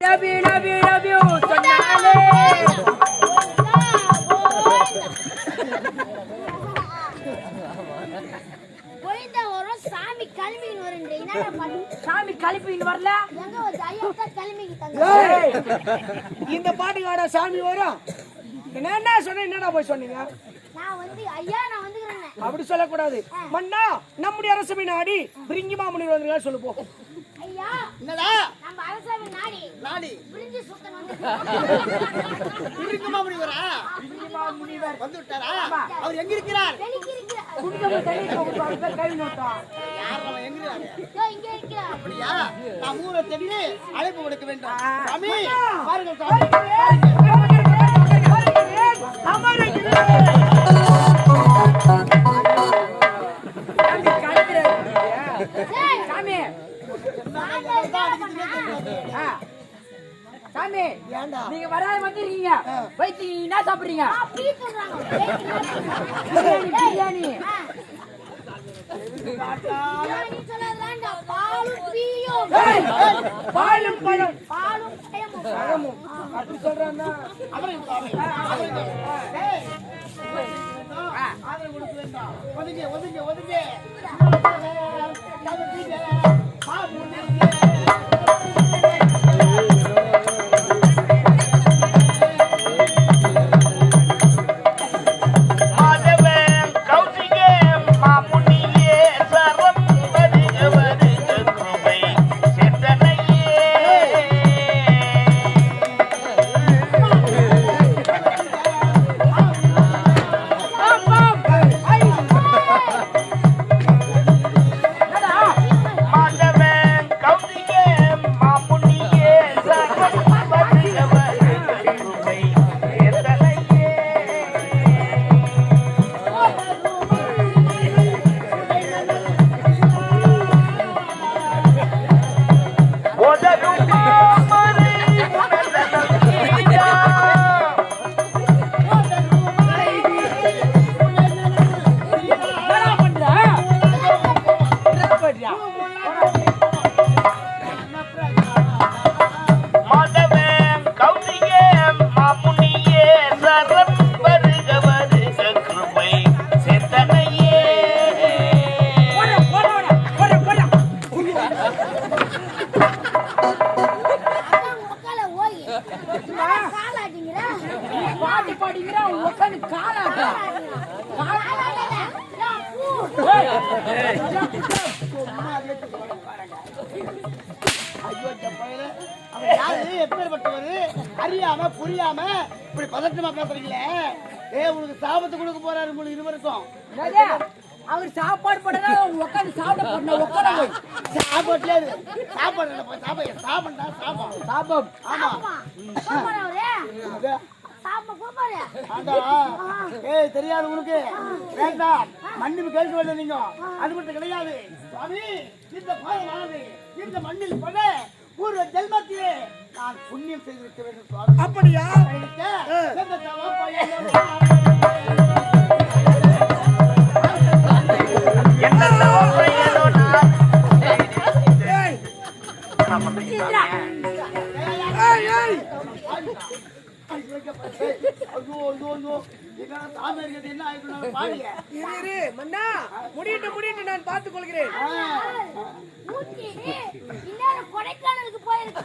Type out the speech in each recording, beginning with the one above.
நபி நபி நபி சொன்னாலே கோயிந்தா வரும் சாமி கிளம்பின்னு வருங்க என்னடா பண்ணு சாமி கழிப்பின்னு வரல எங்க ஒரு ஐயா தான் ஏய், இந்த பாட்டுக்கார சாமி வரும் என்ன என்ன சொன்ன என்னடா போய் சொன்னீங்க நான் வந்து ஐயா நான் வந்துக்கிறேன். அப்படி சொல்லக்கூடாது. மன்னா நம்முடைய அரசு நாடி பிரிங்கி மாமுனி வந்து சொல்லு போ என்னடா நம்ம அரசாங்க நாடி நாடி விழிஞ்சு சுத்தம் வந்து இருக்குமா முனிவரா வந்து விட்டாரா அவர் எங்க இருக்கிறார் கை யார் அவன் எங்க இருக்கிறார் இங்க அப்படியா நான் ஊரை தேடி அழைப்பு கொடுக்க வேண்டும் சாமி பாருங்கள் சாமி சாமி சாமி நீங்க வராத வந்துருக்கீங்க வைத்தி என்ன சாப்பிடுறீங்க. பிரியாணி பிரியாணி. பாலும் பழம். அப்படி சொல்றான்னா ஒதுங்க ஒதுங்க ஒதுங்க. மாதவன் பயலே. அவன் யாரு எப்பேற்பட்டவரு அறியாம புரியாம இப்படி பதட்டமா பேசுறீங்களே ஏ உங்களுக்கு சாபத்தை கொடுக்க போறாரு உங்களுக்கு இருவருக்கும்? அவர் சாப்பாடு போட்டதா உட்காந்து சாப்பிட போட்டா உட்கார போய் சாப்பாட்டுல இது. சாப்பாடு சாப்பாடு சாப்பிட்டா சாப்பாடு சாபம் ஆமா ஏய் தெரியாது உனக்கு. வேண்டாம் மண்ணில் கேட்டு வரல நீங்க. அது மட்டும் கிடையாது. சுவாமி இந்த பாயமானது இந்த மண்ணில் பட பூர்வ ஜென்மத்திலே நான் புண்ணியம் செய்திருக்க வேண்டும் சுவாமி. அப்படியா? என்ன முடியட்டு முடியட்டு நான் பார்த்துக் கொள்கிறேன் கொடைக்கானலுக்கு போயிருக்கு.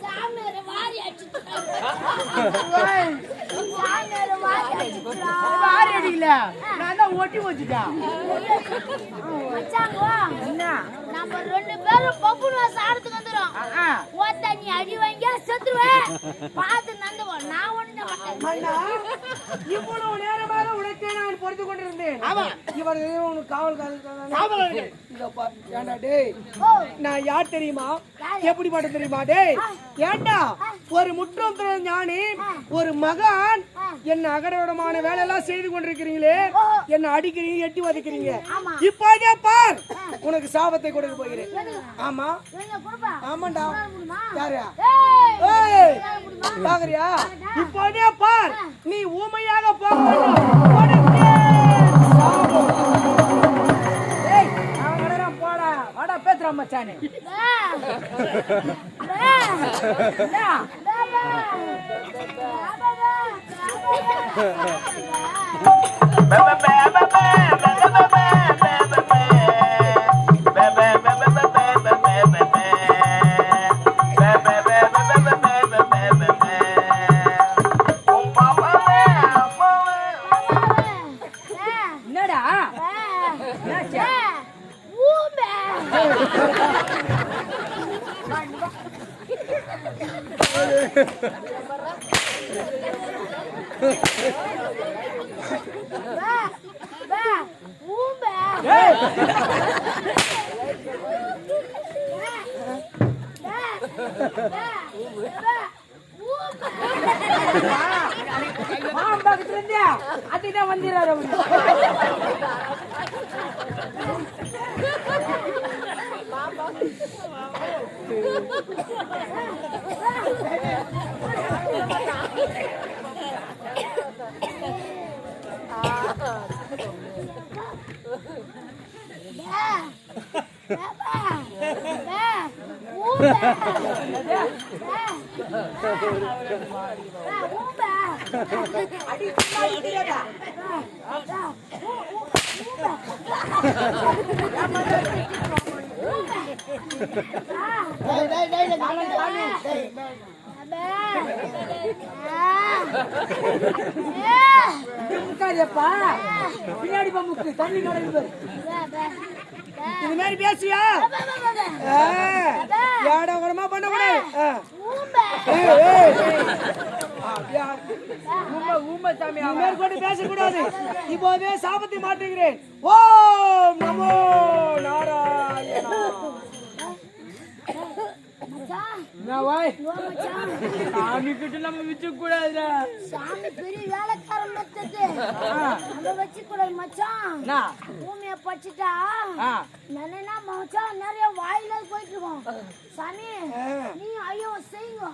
சாமி கௌசிகே மாமுனியே சரம் வருக வருக கிருபை சேர்த்தனையே சாமியார வாரி அடிச்சுட்டாங்க சாமியார வாரி அடிச்சுட்டாங்க ஆறு அடிக்கல நான் தான் ஒட்டி வச்சுட்டேன். மச்சாங்க என்ன நான் நம்ம ரெண்டு பேரும் பப்புனு வந்துரும். ஆ. ஒத்த நீ அடி வாங்கி செத்துருவேன் பார்த்து நந்துவோம் நான் இவ்வளவு நேரமாக உனக்கே நான் பொறுத்து கொண்டிருந்தேன். இவர் உனக்கு காவல் டேய் நான் யார் தெரியுமா? எப்படி பாட்டு தெரியுமா? டேய் ஏன்டா ஒரு முற்றம் ஞானி ஒரு மகான் என்ன அகடவிடமான வேலை எல்லாம் செய்து கொண்டிருக்கிறீங்களே? என்ன அடிக்கிறீங்க எட்டி வதைக்கிறீங்க. இப்போதே பார். உனக்கு சாபத்தை கொடுக்க போகிறேன். ஆமா. ஆமாண்டா. யாரு? பாக்குறியா? இப்போதே பார். நீ ஊமையாக போக வாடா பேசுறான் மச்சானே. பக்கத்துல இருந்தியா அதுதான் வந்துடுறாரு அவரு டேய், டேய், டேய், டேய், பின்னாடி முக்கு தண்ணி இது மாதிரி பேசியா ஏடா கூடமா பண்ண கூடாது மேற்கொண்டு பேசக்கூடாது. இப்போதே சாபத்தை மாற்றுகிறேன். ஓம் நமோ நாராயணா. சாமி கிட்ட நம்ம விச்சு கூடாதுடா சாமி பெரிய வேலைக்காரன் மத்தது நம்ம வச்சு மச்சான். பூமியை படிச்சுட்டா ஆ. நினைனா மச்சான் நிறைய வாயில போயிட்டு இருக்கோம். சாமி நீ ஐயோ செய்யுங்க.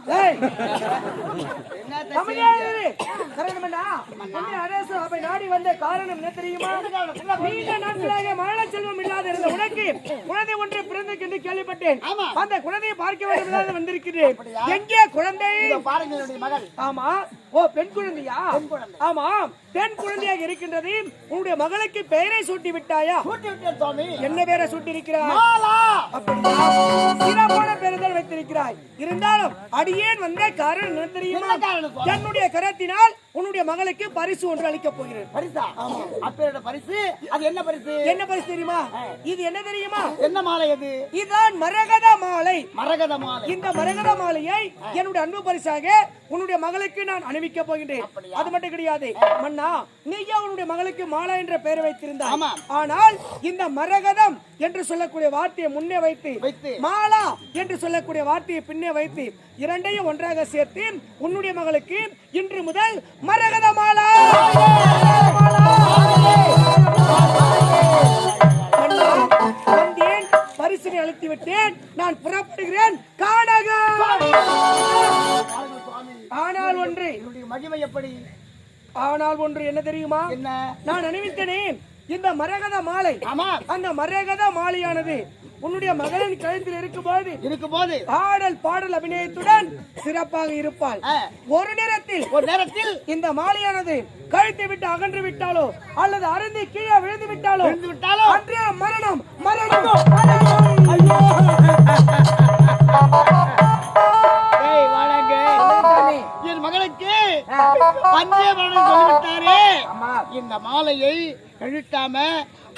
நாடி வந்த காரணம் என்ன தெரியுமா? நீண்ட நாட்களாக மரண செல்வம் இல்லாத இருந்த உனக்கு குழந்தை ஒன்று பிறந்தது என்று கேள்விப்பட்டேன். அந்த குழந்தையை பார்க்க வேண்டும் வந்திருக்கிறேன். எங்கே குழந்தை? பாருங்க மகள். ஆமா. ஓ பெண் குழந்தையா? ஆமா பெண் குழந்தையாக இருக்கின்றது. உன்னுடைய மகளுக்கு பெயரை சூட்டி விட்டாயா? கூட்டி விட்டேன் சுவாமி. என்ன பெயரை சூட்டி இருக்கிறாய்? சிறப்பான வைத்திருக்கிறாய். இருந்தாலும் அடியேன் வந்த காரணம் என்ன தெரியுமா? என்னுடைய கரத்தினால் உன்னுடைய மகளுக்கு பரிசு ஒன்று அளிக்கப் போகிறேன். பரிசா? அப்பேரோட பரிசு? அது என்ன பரிசு? என்ன பரிசு தெரியுமா? இது என்ன தெரியுமா? என்ன மாலை அது? இதுதான் மரகத மாலை. மரகத மாலை. இந்த மரகத மாலையை என்னுடைய அன்பு பரிசாக உன்னுடைய மகளுக்கு நான் அணிவிக்க போகின்றேன். அது மட்டும் கிடையாது. மன்னா நீயா உன்னுடைய மகளுக்கு மாலா என்ற பெயரை வைத்திருந்தாய். ஆமா. ஆனால் இந்த மரகதம் என்று சொல்லக்கூடிய வார்த்தையை முன்னே வைத்து வைத்து. மாலா என்று சொல்லக்கூடிய வார்த்தையை பின்னே வைத்து இரண்டையும் ஒன்றாக சேர்த்து உன்னுடைய மகளுக்கு இன்று முதல் மரகத மாலா. ஒன்று என்ன தெரியுமா? என்ன? நான் அணிவித்தனே இந்த மரகத மாலை. ஆமா. அந்த மரகத மாலையானது உன்னுடைய மகளின் கழுத்தில் இருக்கும்போது இருக்கும் போது ஆடல் பாடல் அபிநயத்துடன் சிறப்பாக இருப்பாள். ஒரு நேரத்தில் ஒரு நேரத்தில் இந்த மாலையானது கழுத்தை விட்டு அகன்று விட்டாலோ அல்லது அருந்தி கீழே விழுந்து விட்டாலோ விழுந்து விட்டாலோ? அன்றே மரணம் மரணம் மரணம். ஐயோ. மாலையை கழுட்டாம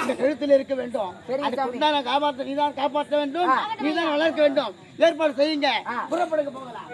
இந்த கழுத்தில் இருக்க வேண்டும். அதுக்கு காப்பாற்ற நீதான் காப்பாற்ற வேண்டும் நீதான் வளர்க்க வேண்டும். ஏற்பாடு செய்யுங்க. புறப்படுங்க போகலாம்.